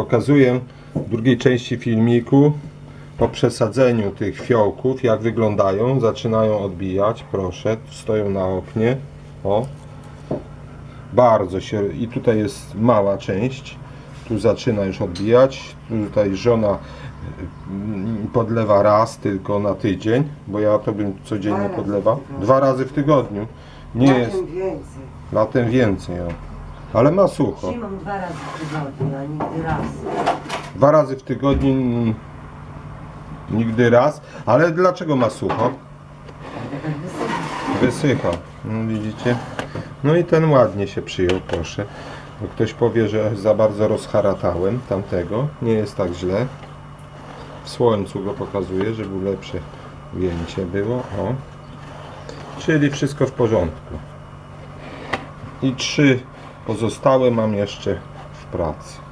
Pokazuję w drugiej części filmiku po przesadzeniu tych fiołków, jak wyglądają. Zaczynają odbijać, proszę, stoją na oknie. O, bardzo się, i tutaj jest mała część. Tu zaczyna już odbijać. Tutaj żona mm, podlewa raz tylko na tydzień, bo ja to bym codziennie Dwa razy podlewał. w tygodniu. Dwa razy w tygodniu. Nie Latem jest więcej. latem więcej, o. ale ma sucho. Zimą dwa razy w tygodniu, a nigdy raz. Dwa razy w tygodniu, mm, nigdy raz. Ale dlaczego ma sucho? Tak. Wysycha. No, widzicie? No i ten ładnie się przyjął, proszę. Bo ktoś powie, że za bardzo rozharatałem tamtego. Nie jest tak źle. W słońcu go pokazuję, żeby lepsze ujęcie było. O. Czyli wszystko w porządku. I trzy pozostałe mam jeszcze w pracy.